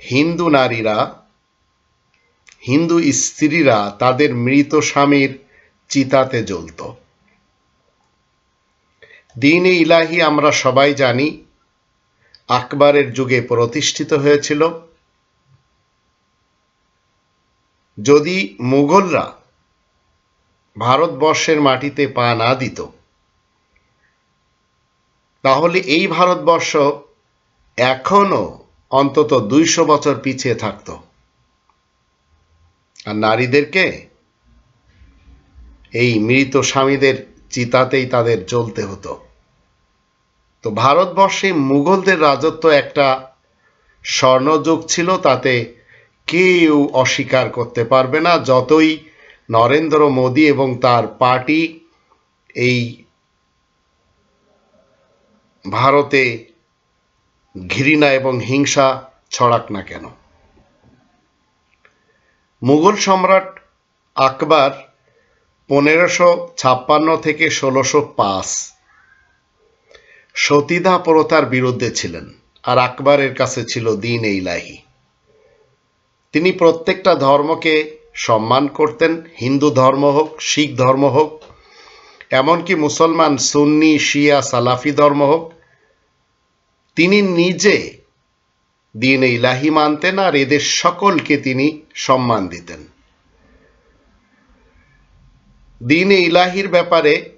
হিন্দু নারীরা, হিন্দু স্ত্রীরা তাদের মৃত স্বামীর চিতাতে জ্বলত। দিনে ইলাহি আমরা সবাই জানি, আকবরের যুগে প্রতিষ্ঠিত হয়েছিল। যদি মুঘলরা ভারতবর্ষের মাটিতে পা না দিত, তাহলে এই ভারতবর্ষ এখনও অন্তত দুইশো বছর পিছিয়ে থাকত। আর নারীদেরকে এই মৃত স্বামীদের চিতাতেই তাদের জ্বলতে হতো। তো ভারতবর্ষে মুঘলদের রাজত্ব একটা স্বর্ণযুগ ছিল, তাতে কেউ অস্বীকার করতে পারবে না। যতই নরেন্দ্র মোদী এবং তার পার্টি এই ভারতে ঘৃণা এবং হিংসা ছড়াক না কেন? মুঘল সম্রাট আকবর পনেরোশো ছাপ্পান্ন থেকে ষোলোশো পাঁচ সতীদা প্রথার বিরুদ্ধে ছিলেন আর আকবরের কাছে ছিল দিন ইলাহি। তিনি প্রত্যেকটা ধর্মকে সম্মান করতেন, হিন্দু ধর্ম হোক, শিখ ধর্ম হোক, এমনকি মুসলমান, সুন্নি, শিয়া, সালাফি ধর্ম হোক তিনি নিজে দিন ইলাহি মানতেন আর এদের সকলকে তিনি সম্মান দিতেন। দিন ইলাহির ব্যাপারে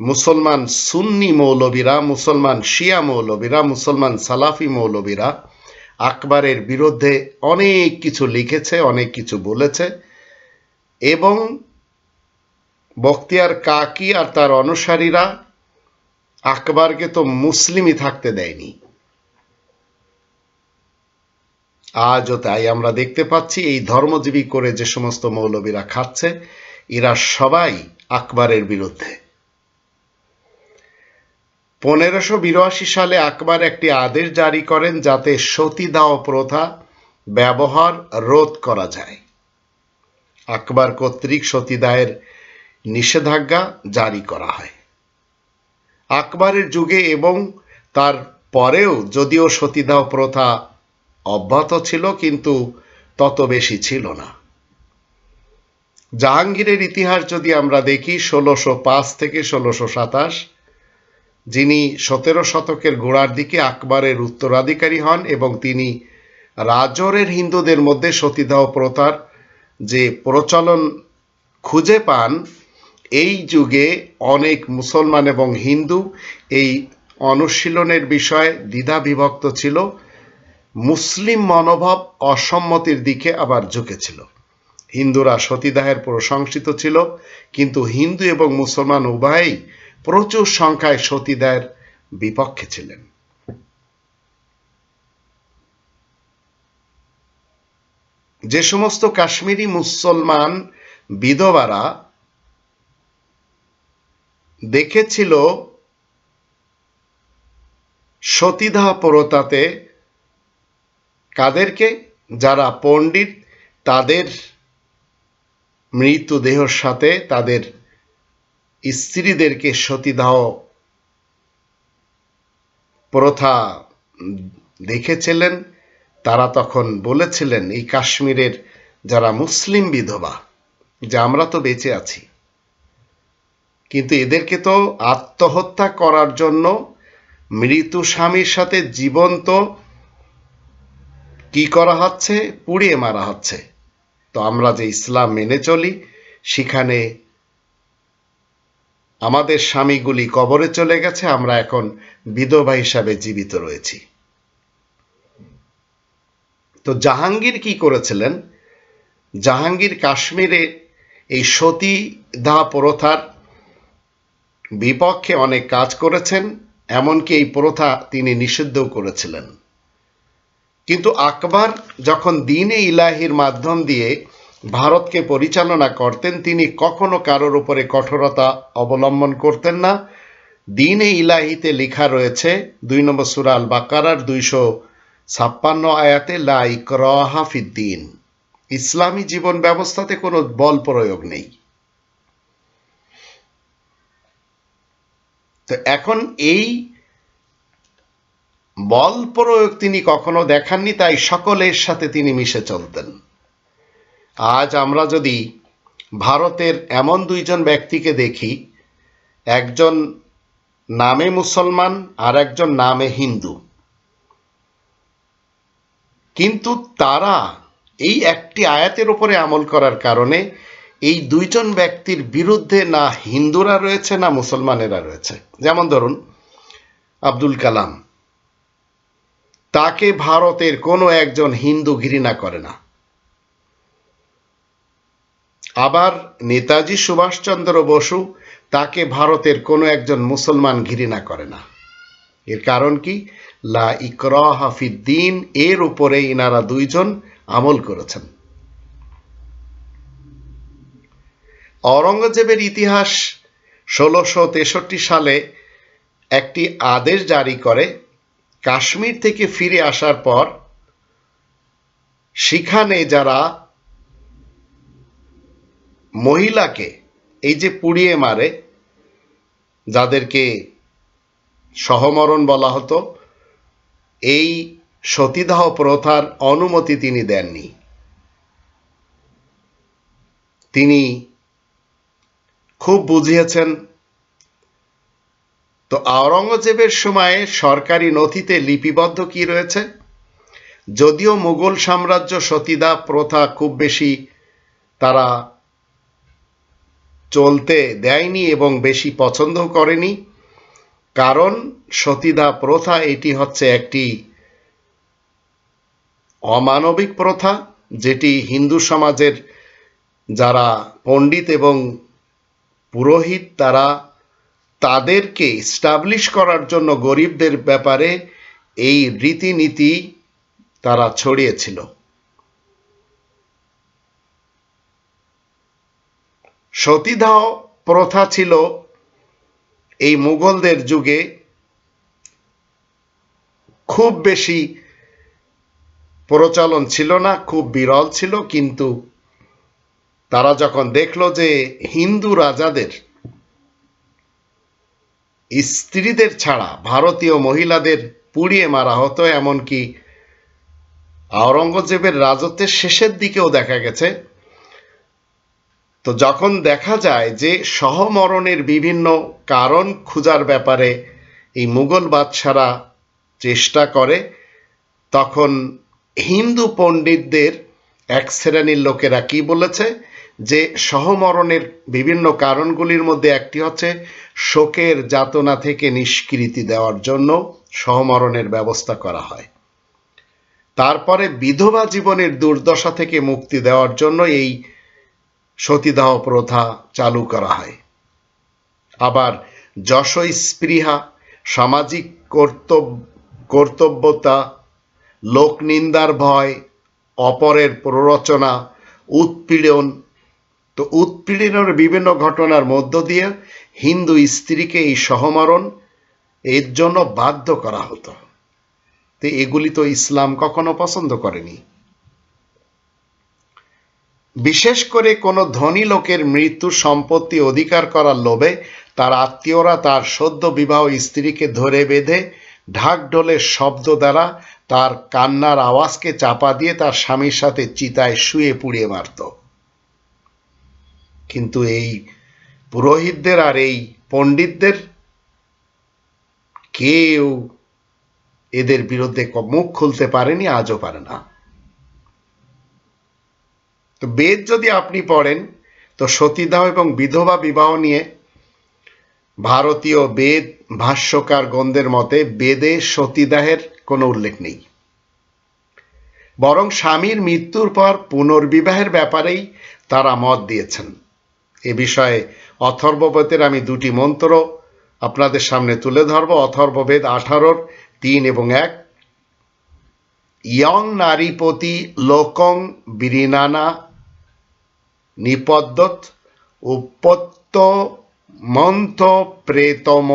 মুসলমান সুন্নি মৌলবীরা, মুসলমান শিয়া মৌলবীরা, মুসলমান সালাফি মৌলবীরা আকবরের বিরুদ্ধে অনেক কিছু লিখেছে, অনেক কিছু বলেছে এবং বখতিয়ার কাকি আর তার অনুসারীরা আকবরকে তো মুসলিমই থাকতে দেয়নি। আজও তাই আমরা দেখতে পাচ্ছি, এই ধর্মজীবী করে যে সমস্ত মৌলবীরা খাচ্ছে, এরা সবাই আকবরের বিরুদ্ধে। পনেরোশো বিরাশি সালে আকবর একটি আদেশ জারি করেন যাতে সতীদাহ প্রথা ব্যবহার রোধ করা যায়। আকবর কর্তৃক সতীদাহের নিষেধাজ্ঞা জারি করা হয়। আকবরের যুগে এবং তার পরেও যদিও সতীদাহ প্রথা অব্যাহত ছিল, কিন্তু তত বেশি ছিল না। জাহাঙ্গীরের ইতিহাস যদি আমরা দেখি, ষোলোশো পাঁচ থেকে ষোলোশো সাতাশ, যিনি সতেরো শতকের গোড়ার দিকে আকবরের উত্তরাধিকারী হন এবং তিনি রাজরের হিন্দুদের মধ্যে সতীদাহ প্রথার যে প্রচলন খুঁজে পান এই যুগে অনেক মুসলমান এবং হিন্দু এই অনুশীলনের বিষয়ে দ্বিধা বিভক্ত ছিল। মুসলিম মনোভাব অসম্মতির দিকে আবার ঝুঁকেছিল। হিন্দুরা সতীদাহের প্রশংসিত ছিল, কিন্তু হিন্দু এবং মুসলমান উভয়েই প্রচুর সংখ্যায় সতীদাহের বিপক্ষে ছিলেন। যে সমস্ত কাশ্মীরি মুসলমান বিধবারা দেখেছিল সতীদাহ প্রতাতে কাদেরকে? যারা পণ্ডিত, তাদের মৃতদেহর সাথে তাদের স্ত্রীদেরকে সতীদাহ প্রথা দেখেছিলেন। তারা তখন বলেছিলেন, এই কাশ্মীরের যারা মুসলিম বিধবা, যে আমরা তো বেঁচে আছি কিন্তু এদেরকে তো আত্মহত্যা করার জন্য মৃত স্বামীর সাথে জীবন্ত কি করা হচ্ছে? পুড়িয়ে মারা হচ্ছে। তো আমরা যে ইসলাম মেনে চলি, সেখানে আমাদের স্বামীগুলি কবরে চলে গেছে, আমরা এখন বিধবা হিসাবে জীবিত রয়েছি। তো জাহাঙ্গীর কি করেছিলেন? জাহাঙ্গীর কাশ্মীরে এই সতী দা প্রথার বিপক্ষে অনেক কাজ করেছেন, এমনকি এই প্রথা তিনি নিষিদ্ধও করেছিলেন। কিন্তু আকবর যখন দিনে ইলাহির মাধ্যম দিয়ে ভারতকে পরিচালনা করতেন, তিনি কখনো কারোর উপরে কঠোরতা অবলম্বন করতেন না। দিনে ইলাহিতে লেখা রয়েছে, দুই নম্বর সুরাল বাকারার দুইশো ছাপ্পান্ন আয়াতে, লা ইকরাহা ফিদ্দিন। ইসলামী জীবন ব্যবস্থাতে কোনো বল প্রয়োগ নেই। তো এখন এই বল প্রয়োগ তিনি কখনো দেখাননি, তাই সকলের সাথে তিনি মিশে চলতেন। আজ আমরা যদি ভারতের এমন দুইজন ব্যক্তিকে দেখি, একজন নামে মুসলমান আর একজন নামে হিন্দু। কিন্তু তারা এই একটি আয়াতের উপরে আমল করার কারণে এই দুইজন ব্যক্তির বিরুদ্ধে না হিন্দুরা রয়েছে, না মুসলমানেরা রয়েছে। যেমন ধরুন আব্দুল কালাম। তাকে ভারতের কোনো একজন হিন্দু ঘৃণা করে না। আবার নেতাজি সুভাষচন্দ্র বসু তাকে ভারতের কোনো একজন মুসলমান ঘৃণা করে না। এর কারণ কি? লা ইকরাহ হাফিদ্দিন এর উপরে ইনারা দুইজন আমল করেছেন। অরঙ্গজেবের ইতিহাস ষোলোশো তেষট্টি সালে একটি আদেশ জারি করে, কাশ্মীর থেকে ফিরে আসার পর সেখানে যারা মহিলাকে এই যে পুড়িয়ে মারে, যাদেরকে সহমরণ বলা হতো, এই সতীদাহ প্রথার অনুমতি তিনি দেননি। তিনি খুব বুঝিয়েছেন। তো আওরঙ্গজেবের সময়ে সরকারি নথিতে লিপিবদ্ধ কি রয়েছে? যদিও মুঘল সাম্রাজ্য সতীদাহ প্রথা খুব বেশি তারা চলতে দেয়নি এবং বেশি পছন্দ করেনি, কারণ সতীদাহ প্রথা এটি হচ্ছে একটি অমানবিক প্রথা, যেটি হিন্দু সমাজের যারা পণ্ডিত এবং পুরোহিত তারা তাদেরকে স্টাবলিশ করার জন্য গরিবদের ব্যাপারে এই রীতিনীতি তারা ছড়িয়েছিল। সতীদাহ প্রথা ছিল এই মুঘলদের যুগে খুব বেশি প্রচলন ছিল না, খুব বিরল ছিল, কিন্তু তারা যখন দেখল যে হিন্দু রাজাদের, স্ত্রীদের ছাড়া ভারতীয় মহিলাদের পুড়িয়ে মারা হতো, এমনকি আওরঙ্গজেবের রাজত্বের শেষের দিকেও দেখা গেছে, তো যখন দেখা যায় যে সহমরণের বিভিন্ন কারণ খোঁজার ব্যাপারে এই মুঘল বাদশারা চেষ্টা করে, তখন হিন্দু পণ্ডিতদের এক শ্রেণির লোকেরা কি বলেছে? যে সহমরণের বিভিন্ন কারণগুলির মধ্যে একটি হচ্ছে শোকের যাতনা থেকে নিষ্কৃতি দেওয়ার জন্য সহমরণের ব্যবস্থা করা হয়। তারপরে বিধবা জীবনের দুর্দশা থেকে মুক্তি দেওয়ার জন্য এই সতীদাহ প্রথা চালু করা হয়। আবার যশ স্পৃহা সামাজিক কর্তব্য, কর্তব্যতা, লোকনিন্দার ভয়, অপরের প্ররোচনা, উৎপীড়ন তো উৎপীড়নের বিভিন্ন ঘটনার মধ্য দিয়ে হিন্দু স্ত্রীকে এই সহমরণ এর জন্য বাধ্য করা হতো। তো এগুলি তো ইসলাম কখনো পছন্দ করেনি। বিশেষ করে কোনো ধনী লোকের মৃত্যু সম্পত্তি অধিকার করার লোভে তার আত্মীয়রা তার সদ্য বিবাহ স্ত্রীকে ধরে বেঁধে ঢাক ঢোলের শব্দ দ্বারা তার কান্নার আওয়াজকে চাপা দিয়ে তার স্বামীর সাথে চিতায় শুয়ে পুড়িয়ে মারত। কিন্তু এই পুরোহিতদের আর এই পণ্ডিতদের কেউ এদের বিরুদ্ধে মুখ খুলতে পারেনি, আজও পারে না। তো বেদ যদি আপনি পড়েন, তো সতীদাহ এবং বিধবা বিবাহ নিয়ে ভারতীয় বেদ, ভাষ্যকার গন্ধের মতে বেদে সতীদাহের কোনো উল্লেখ নেই। বরং স্বামীর মৃত্যুর পর পুনর্বিবাহের ব্যাপারেই তারা মত দিয়েছেন। এ বিষয়ে অথর্ববেদের আমি দুটি মন্ত্র আপনাদের সামনে তুলে ধরব। অথর্ববেদ আঠারোর তিন এবং এক। ইয়ং নারীপতি লোকং বিরিনানা নিপদ্যত উপত্য মন্থ প্রেতম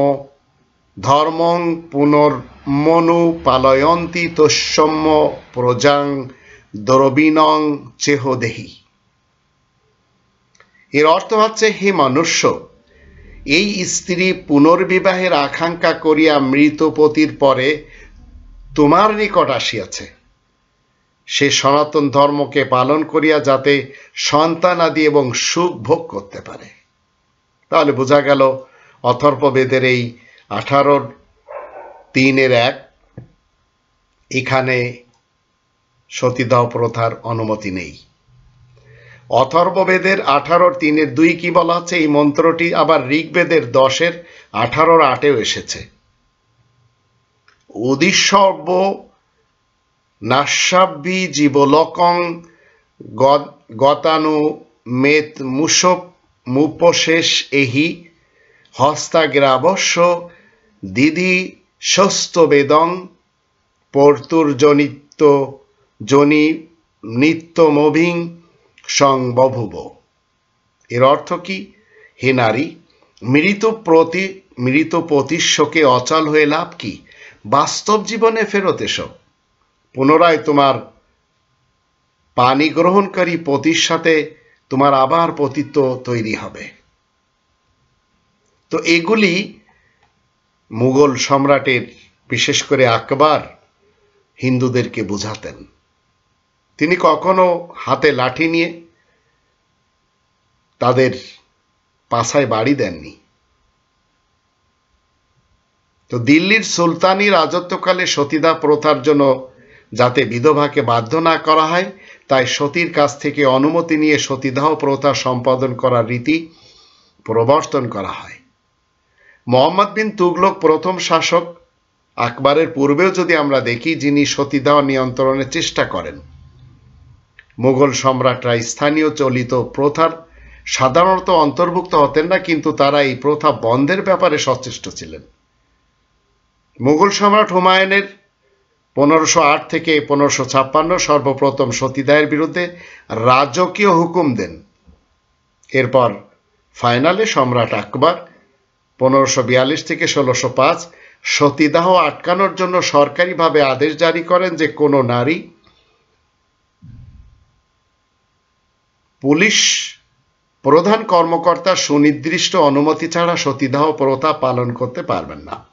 ধর্মং পুনর্মনু পালয়ন্তি তস্যম্য প্রজাং দ্রবিণং চেহদেহি এর অর্থ হচ্ছে, হে মনুষ্য, এই স্ত্রী পুনর্বিবাহের আকাঙ্ক্ষা করিয়া মৃতপতির পরে তোমার নিকট আসিয়াছে। সে সনাতন ধর্মকে পালন করিয়া যাতে সন্তানাদি এবং সুখ ভোগ করতে পারে। তাহলে বোঝা গেল, অথর্ববেদের এই আঠারো তিনের এক, এখানে সতীদাহ প্রথার অনুমতি নেই। অথর্ববেদের আঠারোর তিনের দুই কি বলা হচ্ছে এই মন্ত্রটি আবার ঋগ্বেদের দশের আঠারোর আটেও এসেছে। উদিসর্ব নাস্যাভি জীবলকং গতানু মেত মুসপ মুপশেষ এহি হস্তাগ্রাবস্য দিদি স্বস্তবেদং পর্তুর্জনিত্য জনি নিত্যমভিং সংবভুব। এর অর্থ কি? হে নারী, মৃত প্রতি, মৃত পতির অচল হয়ে লাভ কি? বাস্তব জীবনে ফেরত এসো। পুনরায় তোমার পানি গ্রহণকারী পতির সাথে তোমার আবার পতিত্ব তৈরি হবে। তো এগুলি মুঘল সম্রাটের, বিশেষ করে আকবর, হিন্দুদেরকে বুঝাতেন। তিনি কখনো হাতে লাঠি নিয়ে তাদের পাছায় বাড়ি দেননি। তো দিল্লির সুলতানি রাজত্বকালে সতীদাহ প্রথার জন্য যাতে বিধবাকে বাধ্য না করা হয়, তাই সতীর কাছ থেকে অনুমতি নিয়ে সতীদাহ প্রথা সম্পাদন করার রীতি প্রবর্তন করা হয়। মোহাম্মদ বিন তুগলক প্রথম শাসক, আকবরের পূর্বেও যদি আমরা দেখি, যিনি সতীদাহ নিয়ন্ত্রণের চেষ্টা করেন। মুঘল সম্রাটরা স্থানীয় চলিত প্রথার সাধারণত অন্তর্ভুক্ত হতেন না, কিন্তু তারা এই প্রথা বন্ধের ব্যাপারে সচেষ্ট ছিলেন। মুঘল সম্রাট হুমায়ুনের পনেরোশো আট থেকে পনেরোশো ছাপ্পান্ন সর্বপ্রথম সতীদাহের বিরুদ্ধে রাজকীয় হুকুম দেন। এরপর ফাইনালে সম্রাট আকবর পনেরোশো বিয়াল্লিশ থেকে ষোলোশো পাঁচ সতীদাহ আটকানোর জন্য সরকারিভাবে আদেশ জারি করেন যে কোনো নারী পুলিশ প্রধান কর্মকর্তা সুনির্দিষ্ট অনুমতি ছাড়া সতীদাহ প্রথা পালন করতে পারবেন না।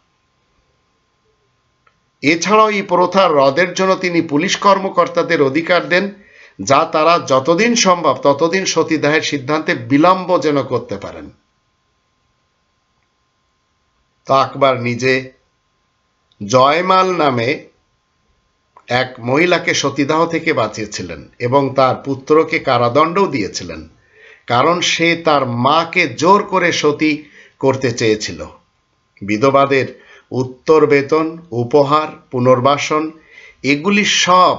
এছাড়াও এই প্রথা রদের জন্য তিনি পুলিশ কর্মকর্তাদের অধিকার দেন, যা তারা যতদিন সম্ভব, ততদিন সতীদাহের সিদ্ধান্তে বিলম্ব যেন করতে পারেন। তো আকবর নিজে জয়মাল নামে এক মহিলাকে সতীদাহ থেকে বাঁচিয়েছিলেন এবং তার পুত্রকে কারাদণ্ডও দিয়েছিলেন, কারণ সে তার মাকে জোর করে সতী করতে চেয়েছিল। বিধবাদের উত্তর বেতন, উপহার, পুনর্বাসন, এগুলি সব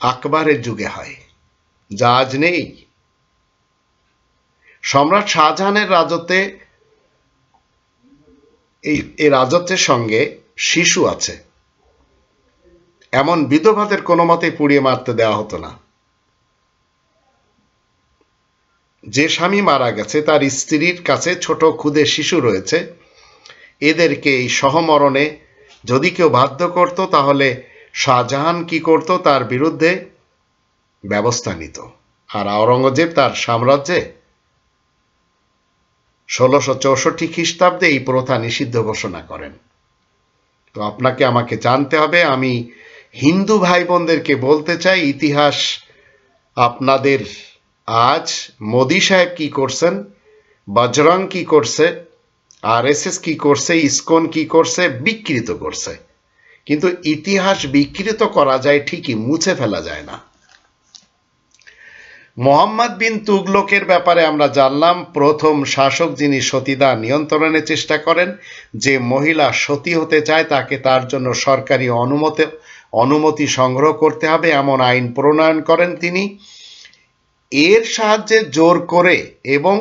আকবরের যুগে হয়, যা আজ নেই। সম্রাট শাহজাহানের রাজত্বে এই রাজত্বের সঙ্গে শিশু আছে। এমন বিধবাদের কোনো মতে পুড়িয়ে মারতে দেওয়া হতো না। যে স্বামী মারা গেছে, তার স্ত্রীর কাছে ছোট ক্ষুদে শিশু রয়েছে। এদেরকে এই সহমরণে যদি কেউ বাধ্য করত, তাহলে শাহজাহান কি করত? তার বিরুদ্ধে ব্যবস্থা নিত। আর আওরঙ্গজেব তার সাম্রাজ্যে ষোলোশো চৌষট্টি খ্রিস্টাব্দে এই প্রথা নিষিদ্ধ ঘোষণা করেন। তো আপনাকে আমাকে জানতে হবে, আমি হিন্দু ভাই বোনদেরকে বলতে চাই, ইতিহাস আপনাদের আজ মোদি সাহেব কি করছেন, বজরং কি করছে আর এস কি করছে, ইসকন কি করছে, বিকৃত করছে। কিন্তু ইতিহাস বিকৃত করা যায় ঠিকই, মুছে ফেলা যায় না। মোহাম্মদ বিন তুগলকের ব্যাপারে আমরা জানলাম, প্রথম শাসক যিনি সতীদা নিয়ন্ত্রণের চেষ্টা করেন, যে মহিলা সতী হতে চায়, তাকে তার জন্য সরকারি অনুমতি অনুমতি সংগ্রহ করতে হবে, এমন আইন প্রণয়ন করেন তিনি। এর সাহায্যে জোর করে এবং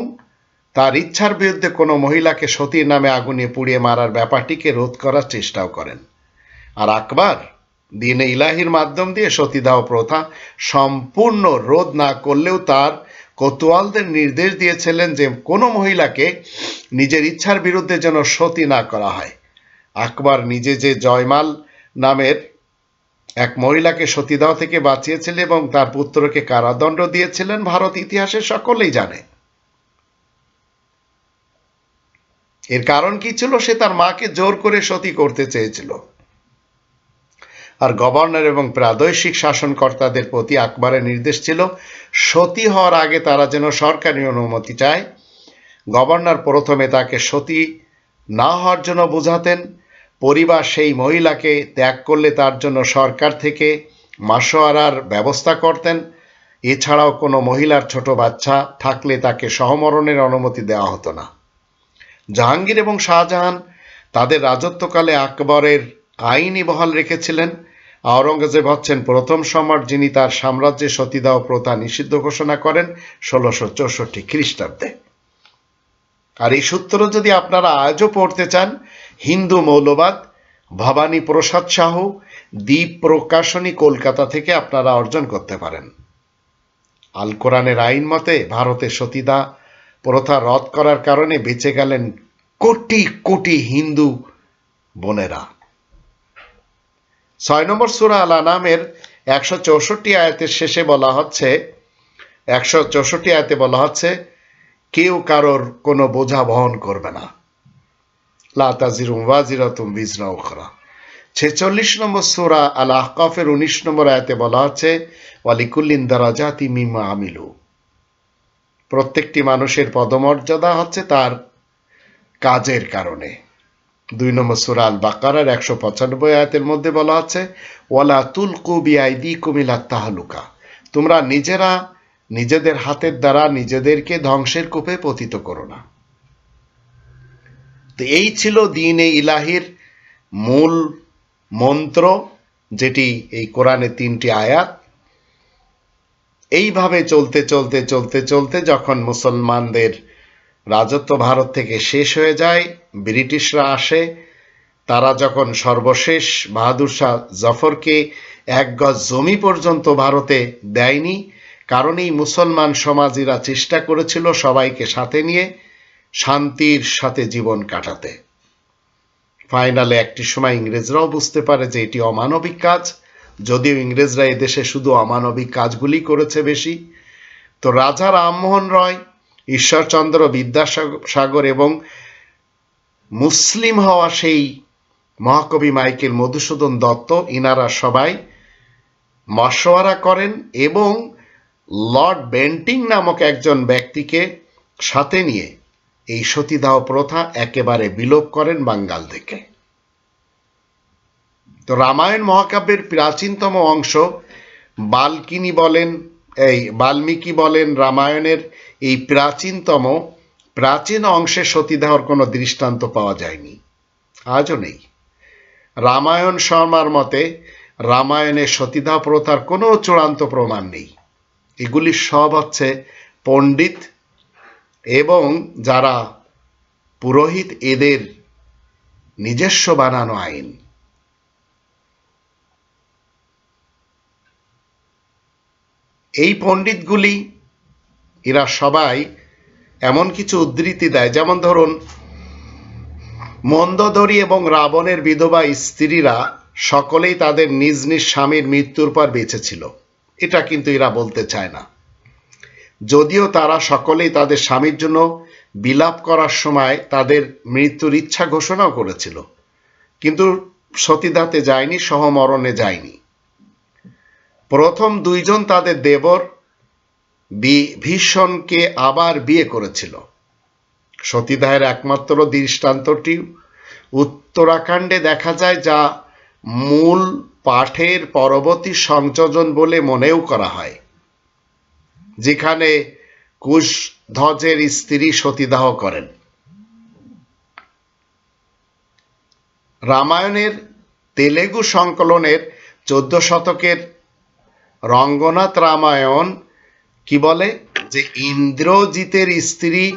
তার ইচ্ছার বিরুদ্ধে কোনো মহিলাকে সতীর নামে আগুনে পুড়িয়ে মারার ব্যাপারটিকে রোধ করার চেষ্টাও করেন। আর আকবর, দিনে ইলাহির মাধ্যম দিয়ে সতীদাহ প্রথা সম্পূর্ণ রোধ না করলেও তার কোতোয়ালদের নির্দেশ দিয়েছিলেন যে কোনো মহিলাকে নিজের ইচ্ছার বিরুদ্ধে যেন সতী না করা হয়। আকবর নিজে যে জয়মাল নামের এক মহিলাকে সতীদাহ থেকে বাঁচিয়েছিলেন এবং তার পুত্রকে কারাদণ্ড দিয়েছিলেন, ভারত ইতিহাসে সকলেই জানে। এর কারণ কি ছিল? সে তার মাকে জোর করে সতী করতে চেয়েছিল। আর গভর্নর এবং প্রাদেশিক শাসনকর্তাদের প্রতি আকবরের নির্দেশ ছিল, সতী হওয়ার আগে তারা যেন সরকারি অনুমতি চায়। গভর্নর প্রথমে তাকে সতী না হওয়ার জন্য বোঝাতেন পরিবার সেই মহিলাকে ত্যাগ করলে তার জন্য সরকার থেকে মাসোয়ারার ব্যবস্থা করতেন। এছাড়াও কোনো মহিলার ছোট বাচ্চা থাকলে তাকে সহমরণের অনুমতি দেওয়া হতো না। জাহাঙ্গীর এবং শাহজাহান তাদের রাজত্বকালে আকবরের আইনই বহাল রেখেছিলেন। আওরঙ্গজেব হচ্ছেন প্রথম সম্রাট যিনি তার সাম্রাজ্যে সতীদাহ প্রথা নিষিদ্ধ ঘোষণা করেন ষোলোশো চৌষট্টি খ্রিস্টাব্দে। আর এই সূত্র যদি আপনারা আজও পড়তে চান হিন্দু মৌলবাদ, ভবানী প্রসাদ সাহু দ্বীপ প্রকাশনী কলকাতা থেকে আপনারা অর্জন করতে পারেন। আল কোরআনের আইন মতে ভারতে সতীদা, প্রথা রদ করার কারণে বেঁচে গেলেন কোটি কোটি হিন্দু বোনেরা। ছয় নম্বর সুরা আল আনামের একশো চৌষট্টি আয়াতের শেষে বলা হচ্ছে, একশো চৌষট্টি আয়াতে বলা হচ্ছে, কেউ কারোর কোনো বোঝা বহন করবে না। উখরা। ছেচল্লিশ নম্বর সুরা আল আহকাফের উনিশ নম্বর আয়াতে বলা হচ্ছে ওয়ালিকুল্লিন দারাজাতি মিমা আমিলু। প্রত্যেকটি মানুষের পদমর্যাদা হচ্ছে তার কাজের কারণে। দুই নম্বর সুরা আল বাকারার একশো পঁচানব্বই আয়াতের মধ্যে বলা আছে, ওয়ালা তুল কুবি আইদি কুমিলা তাহলুকা। তোমরা নিজেরা নিজেদের হাতের দ্বারা নিজেদেরকে ধ্বংসের কূপে পতিত করো না। তো, এই ছিল দিন এই ইলাহির মূল মন্ত্র, যেটি এই কোরআনে তিনটি আয়াত। এইভাবে চলতে চলতে চলতে চলতে যখন মুসলমানদের রাজত্ব ভারত থেকে শেষ হয়ে যায়, ব্রিটিশরা আসে, তারা যখন সর্বশেষ বাহাদুর শাহ জফরকে এক গজ জমি পর্যন্ত ভারতে দেয়নি, কারণ এই মুসলমান সমাজিরা চেষ্টা করেছিল সবাইকে সাথে নিয়ে শান্তির সাথে জীবন কাটাতে। ফাইনালে একটি সময় ইংরেজরাও বুঝতে পারে যে এটি অমানবিক কাজ। যদিও ইংরেজরা এদেশে শুধু অমানবিক কাজগুলি করেছে বেশি। তো রাজা রামমোহন রয়, ঈশ্বরচন্দ্র বিদ্যাসাগর এবং মুসলিম হওয়া সেই মহাকবি মাইকেল মধুসূদন দত্ত, ইনারা সবাই মশওয়ারা করেন এবং লর্ড বেন্টিং নামক একজন ব্যক্তিকে সাথে নিয়ে এই সতীদাহ প্রথা একেবারে বিলোপ করেন বাঙ্গাল থেকে। তো রামায়ণ মহাকাব্যের প্রাচীনতম অংশ বাল্কিনি বলেন, এই বাল্মীকি বলেন, রামায়ণের এই প্রাচীনতম, প্রাচীন অংশে সতীদাহর কোনো দৃষ্টান্ত পাওয়া যায়নি। আজও নেই। রামায়ণ শর্মার মতে, রামায়ণে সতীদাহ প্রথার কোনো চূড়ান্ত প্রমাণ নেই। এগুলি সব হচ্ছে পণ্ডিত এবং যারা পুরোহিত এদের নিজস্ব বানানো আইন। এই পণ্ডিতগুলি, এরা সবাই এমন কিছু উদ্ধৃতি দেয়, যেমন ধরুন, মন্দধরী এবং রাবণের বিধবা স্ত্রীরা সকলেই তাদের নিজ নিজ স্বামীর মৃত্যুর পর বেঁচে ছিল। এটা কিন্তু এরা বলতে চায় না। যদিও তারা সকলেই তাদের স্বামীর জন্য বিলাপ করার সময় তাদের মৃত্যুর ইচ্ছা ঘোষণাও করেছিল। কিন্তু সতীদাতে যায়নি, সহমরণে যায়নি। প্রথম দুইজন তাদের দেবর ভীষণকে আবার বিয়ে করেছিল। সতীদাহের একমাত্র দৃষ্টান্তটি উত্তরাখণ্ডে দেখা যায়, যা মূল পাঠের পরবর্তী সংযোজন বলে মনেও করা হয়। যেখানে কুশধ্বজের স্ত্রী সতীদাহ করেন। রামায়ণের তেলেগু সংকলনের চোদ্দ শতকের রঙ্গনাথ রামায়ণ কি বলে? যে ইন্দ্রজিতের স্ত্রী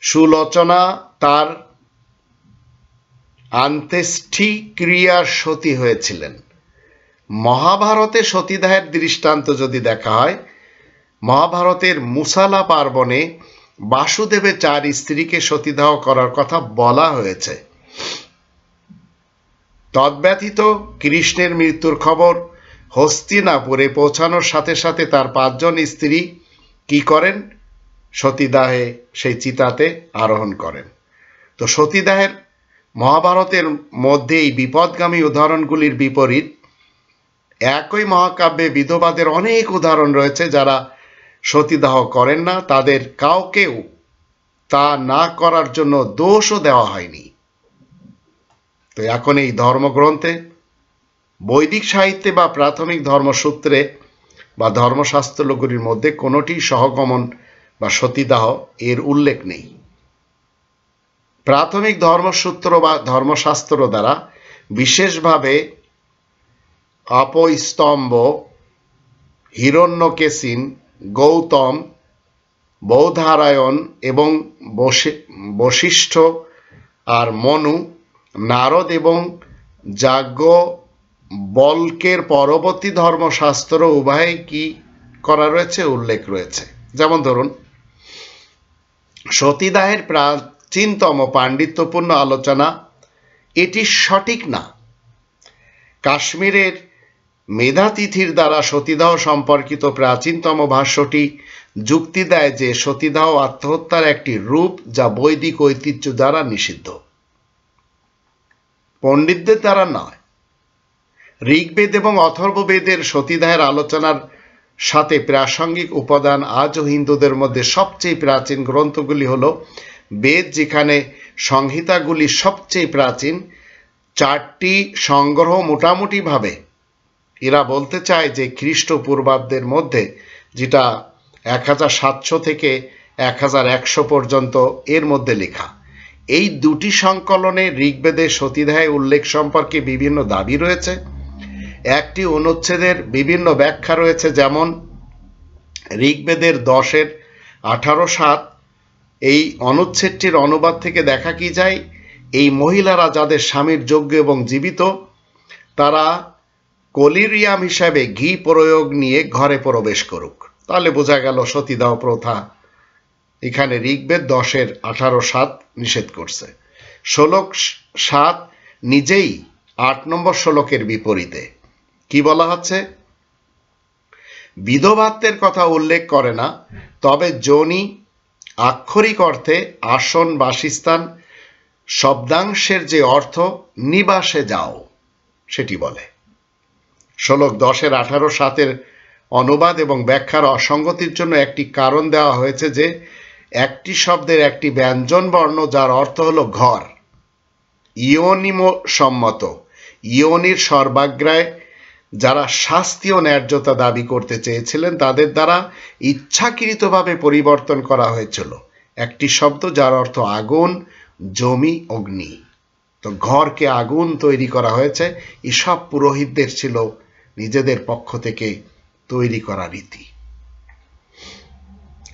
সুলোচনা তার আন্ত্যেষ্টিক্রিয়ার সতী হয়েছিলেন। মহাভারতে সতীদাহের দৃষ্টান্ত যদি দেখা হয় মহাভারতের মুসালা পার্বণে বাসুদেবের চার স্ত্রীকে সতীদাহ করার কথা বলা হয়েছে। তদ্ব্যতীত কৃষ্ণের মৃত্যুর খবর হস্তিনাপুরে পৌঁছানোর সাথে সাথে তার পাঁচজন স্ত্রী কি করেন? সতীদাহে সেই চিতাতে আরোহণ করেন। তো সতীদাহের মহাভারতের মধ্যে এই বিপদগামী উদাহরণগুলির বিপরীত একই মহাকাব্যে বিধবাদের অনেক উদাহরণ রয়েছে যারা সতীদাহ করেন না, তাদের কাউকেও তা না করার জন্য দোষও দেওয়া হয়নি। তো এখন এই ধর্মগ্রন্থে বৈদিক সাহিত্যে বা প্রাথমিক ধর্মসূত্রে বা ধর্মশাস্ত্রগুলির মধ্যে কোনোটি সহগমন বা সতীদাহ এর উল্লেখ নেই। প্রাথমিক ধর্মসূত্র বা ধর্মশাস্ত্র দ্বারা বিশেষভাবে অপস্তম্ভ, হিরণ্যকেশিন গৌতম বৌধারায়ণ এবং বশিষ্ঠ আর মনু, নারদ এবং যাজ্ঞ বল্কের পরবর্তী ধর্মশাস্ত্র উভয় কি করা রয়েছে? উল্লেখ রয়েছে। যেমন ধরুন, সতীদাহের প্রাচীনতম পাণ্ডিত্যপূর্ণ আলোচনা, এটি সঠিক না। কাশ্মীরের মেধাতিথির দ্বারা সতীদাহ সম্পর্কিত প্রাচীনতম ভাষ্যটি যুক্তি দেয় যে সতীদাহ আত্মহত্যার একটি রূপ যা বৈদিক ঐতিহ্য দ্বারা নিষিদ্ধ। পণ্ডিতদের দ্বারা নয়। ঋগ্বেদ এবং অথর্ববেদের সতীদাহের আলোচনার সাথে প্রাসঙ্গিক উপাদান আজও হিন্দুদের মধ্যে সবচেয়ে প্রাচীন গ্রন্থগুলি হল বেদ, যেখানে সংহিতাগুলি সবচেয়ে প্রাচীন, চারটি সংগ্রহ মোটামুটিভাবে এরা বলতে চায় যে খ্রিস্টপূর্বাব্দের মধ্যে, যেটা এক হাজার সাতশো থেকে এক হাজার একশো পর্যন্ত এর মধ্যে লেখা। এই দুটি সংকলনে ঋগ্বেদের সতীদায় উল্লেখ সম্পর্কে বিভিন্ন দাবি রয়েছে। একটি অনুচ্ছেদের বিভিন্ন ব্যাখ্যা রয়েছে, যেমন ঋগ্বেদের দশের আঠারো সাত। এই অনুচ্ছেদটির অনুবাদ থেকে দেখা কি যায়, এই মহিলারা যাদের স্বামীর যোগ্য এবং জীবিত, তারা কলিরিয়াম হিসাবে ঘি প্রয়োগ নিয়ে ঘরে প্রবেশ করুক। তাহলে বোঝা গেল সতীদাহ প্রথা এখানে ঋগ্বেদ দশের আঠারো সাত নিষেধ করছে। ষোলক সাত নিজেই আট নম্বর শ্লোকের বিপরীতে। কি বলা হচ্ছে? বিধবাত্মের কথা উল্লেখ করে না, তবে জনি আক্ষরিক অর্থে আসন, বাসস্থান, শব্দাংশের যে অর্থ, নিবাসে যাও, সেটি বলে। শ্লোক দশের আঠারো সাতের অনুবাদ এবং ব্যাখ্যার অসঙ্গতির জন্য একটি কারণ দেওয়া হয়েছে যে একটি শব্দের একটি ব্যঞ্জন বর্ণ যার অর্থ হলো ঘর। ইয়নিম সম্মত ইয়নির সর্বাগ্রায় যারা শাস্তীয় ন্যায্যতা দাবি করতে চেয়েছিলেন, তাদের দ্বারা ইচ্ছাকৃতভাবে পরিবর্তন করা হয়েছিল। একটি শব্দ যার অর্থ আগুন, জমি, অগ্নি। তো ঘরকে আগুন তৈরি করা হয়েছে। এসব পুরোহিতদের ছিল নিজেদের পক্ষ থেকে তৈরি করা রীতি।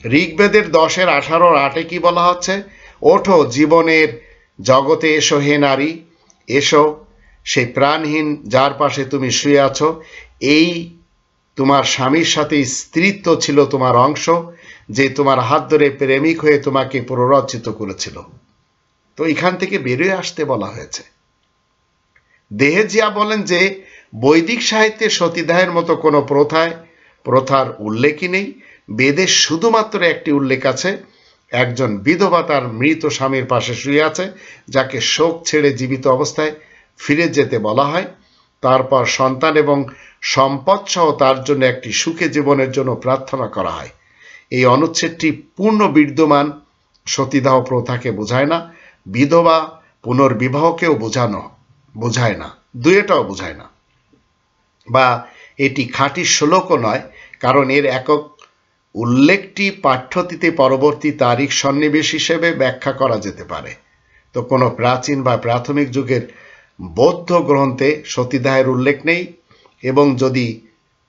ঋগ্বেদের দশের আঠারোর আটে কি বলা হচ্ছে? ওঠো, জীবনের জগতে এসো হে নারী, এসো সেই প্রাণহীন যার পাশে তুমি শুয়ে আছো, এই তোমার স্বামীর সাথে স্ত্রীত্ব ছিল তোমার অংশ, যে তোমার হাত ধরে প্রেমিক হয়ে তোমাকে প্ররচিত করেছিল। তো এখান থেকে বেরোয় আসতে বলা হয়েছে। দেহেজিয়া বলেন যে বৈদিক সাহিত্যে সতীদাহের মতো কোনো প্রথায়, প্রথার উল্লেখই নেই। বেদে শুধুমাত্র একটি উল্লেখ আছে, একজন বিধবা তার মৃত স্বামীর পাশে শুয়ে আছে, যাকে শোক ছেড়ে জীবিত অবস্থায় ফিরে যেতে বলা হয়। তারপর সন্তান এবং সম্পদ সহ তার জন্য একটি সুখে জীবনের জন্য প্রার্থনা করা হয়। এই অনুচ্ছেদটি পূর্ণ বিদ্যমান সতীদাহ প্রথাকে বোঝায় না, বিধবা পুনর্বিবাহকেও বোঝানো, বোঝায় না, দুয়েটাও বোঝায় না। বা এটি খাঁটি শ্লোকও নয়, কারণ এর একক উল্লেখটি পাঠ্যটিতে পরবর্তী তারিখ সন্নিবেশ হিসেবে ব্যাখ্যা করা যেতে পারে। তো কোনো প্রাচীন বা প্রাথমিক যুগের বৌদ্ধ গ্রন্থে সতীদাহের উল্লেখ নেই, এবং যদি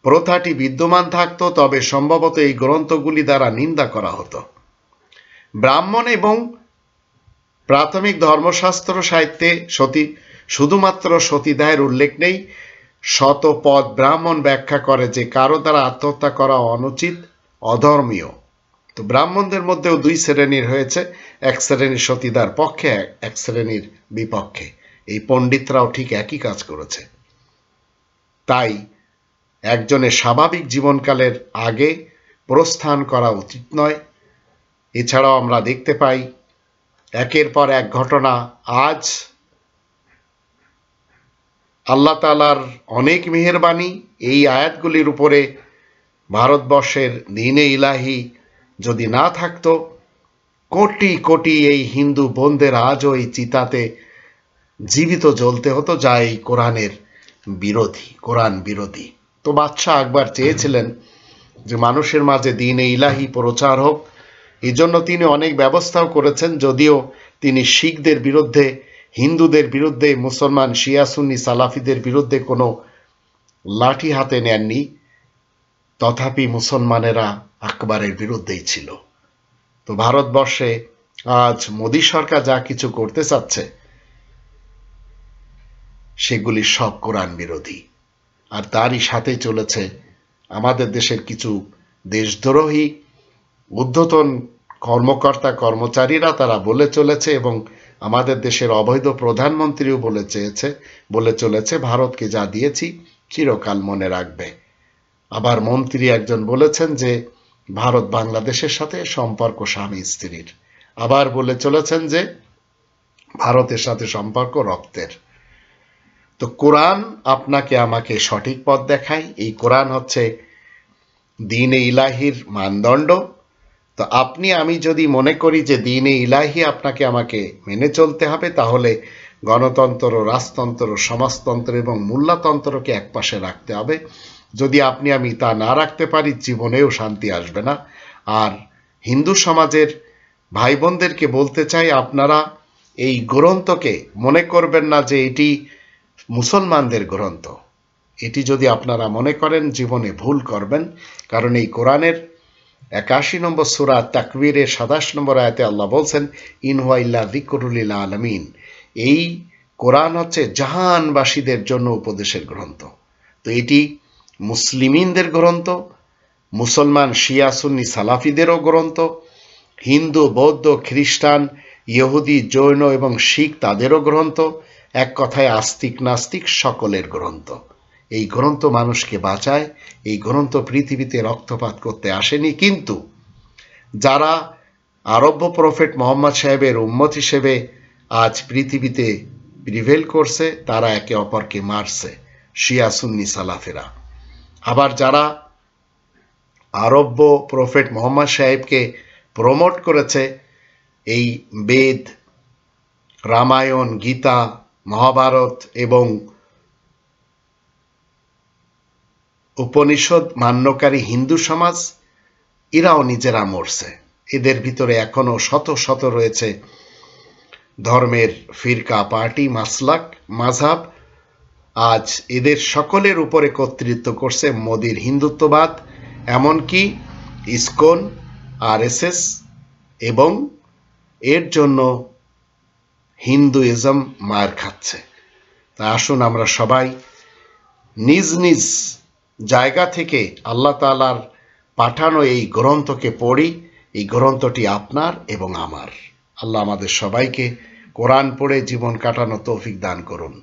প্রথাটি বিদ্যমান থাকত, তবে সম্ভবত এই গ্রন্থগুলি দ্বারা নিন্দা করা হতো। ব্রাহ্মণ এবং প্রাথমিক ধর্মশাস্ত্র সাহিত্যে সতী শুধুমাত্র সতীদাহের উল্লেখ নেই শতপদ ব্রাহ্মণ ব্যাখ্যা করে যে কারও দ্বারা আত্মহত্যা করা অনুচিত, অধর্মীয়। তো ব্রাহ্মণদের মধ্যেও দুই শ্রেণির হয়েছে, এক শ্রেণির সতীদার পক্ষে, এক শ্রেণির বিপক্ষে। এই পণ্ডিতরাও ঠিক একই কাজ করেছে। তাই একজনের স্বাভাবিক জীবনকালের আগে প্রস্থান করা উচিত নয়। এছাড়াও আমরা দেখতে পাই, একের পর এক ঘটনা আজ আল্লাহ তালার অনেক মেহরবানি এই আয়াতগুলির উপরে ভারতবর্ষের দিনে ইলাহি যদি না থাকতো, কোটি কোটি এই হিন্দু বোনদের আজও এই চিতাতে জীবিত জ্বলতে হতো যা এই কোরআনের বিরোধী, কোরআন বিরোধী। তো বাদশাহ আকবর চেয়েছিলেন যে মানুষের মাঝে দিনে ইলাহি প্রচার হোক। এই জন্য তিনি অনেক ব্যবস্থাও করেছেন, যদিও তিনি শিখদের বিরুদ্ধে হিন্দুদের বিরুদ্ধে মুসলমান শিয়াসুন্নি সালাফিদের বিরুদ্ধে কোনো লাঠি হাতে নেননি। তথাপি মুসলমানেরা আকবরের বিরুদ্ধেই ছিল। তো ভারতবর্ষে আজ মোদী সরকার যা কিছু করতে চাচ্ছে, সেগুলি সব কোরআন বিরোধী। আর তারই সাথে চলেছে আমাদের দেশের কিছু দেশদ্রোহী, ঊর্ধ্বতন কর্মকর্তা, কর্মচারীরা তারা বলে চলেছে এবং আমাদের দেশের অবৈধ প্রধানমন্ত্রীও বলে চেয়েছে, বলে চলেছে, ভারতকে যা দিয়েছি চিরকাল মনে রাখবে। আবার মন্ত্রী একজন বলেছেন যে, ভারত বাংলাদেশের সাথে সম্পর্ক স্বামী স্ত্রীর। আবার বলে চলেছেন যে, ভারতের সাথে সম্পর্ক রক্তের। তো কোরআন আপনাকে আমাকে সঠিক পথ দেখায়। এই কোরআন হচ্ছে দিনে ইলাহির মানদণ্ড। তো আপনি, আমি যদি মনে করি যে দিনে ইলাহি আপনাকে আমাকে মেনে চলতে হবে, তাহলে গণতন্ত্র, রাজতন্ত্র, সমাজতন্ত্র এবং মূল্যতন্ত্রকে একপাশে রাখতে হবে। যদি আপনি, আমি তা না রাখতে পারি, জীবনেও শান্তি আসবে না। আর হিন্দু সমাজের ভাই বোনদেরকে বলতে চাই, আপনারা এই গ্রন্থকে মনে করবেন না যে এটি মুসলমানদের গ্রন্থ। এটি যদি আপনারা মনে করেন, জীবনে ভুল করবেন। কারণ এই কোরআনের একাশি নম্বর সুরা তাকবীরের সাতাশ নম্বর আয়তে আল্লাহ বলছেন ইনহুয়াইল্লা জিকরুলিল আলমিন। এই কোরআন হচ্ছে জাহানবাসীদের জন্য উপদেশের গ্রন্থ। তো এটি মুসলিমিনদের গ্রন্থ, মুসলমান শিয়া, সুন্নি, সালাফিদেরও গ্রন্থ, হিন্দু, বৌদ্ধ, খ্রিস্টান, ইহুদি, জৈন এবং শিখ তাদেরও গ্রন্থ, এক কথায় আস্তিক নাস্তিক সকলের গ্রন্থ। এই গ্রন্থ মানুষকে বাঁচায়, এই গ্রন্থ পৃথিবীতে রক্তপাত করতে আসেনি। কিন্তু যারা আরব্য প্রফেট মোহাম্মদ সাহেবের উম্মত হিসেবে আজ পৃথিবীতে প্রিভেল করছে, তারা একে অপরকে মারছে, শিয়া সুন্নি সালাফেরা। আবার যারা আরব্য প্রফেট মোহাম্মদ সাহেবকে প্রমোট করেছে, এই বেদ, রামায়ণ, গীতা, মহাভারত এবং উপনিষদ মান্যকারী হিন্দু সমাজ, এরাও নিজেরা মরছে। এদের ভিতরে এখনও শত শত রয়েছে ধর্মের ফিরকা, পার্টি, মাসলাক মাঝাব আজ এদের সকলের উপরে কর্তৃত্ব করছে মোদির হিন্দুত্ববাদ, এমনকি ইসকন, আরএসএস এবং এর জন্য হিন্দুইজম মার খাচ্ছে। তা আসুন আমরা সবাই নিজ নিজ জায়গা থেকে আল্লাহ তালার পাঠানো এই গ্রন্থকে পড়ি, এই গ্রন্থটি আপনার এবং আমার। আল্লাহ আমাদের সবাইকে কোরআন পড়ে জীবন কাটানো তৌফিক দান করুন।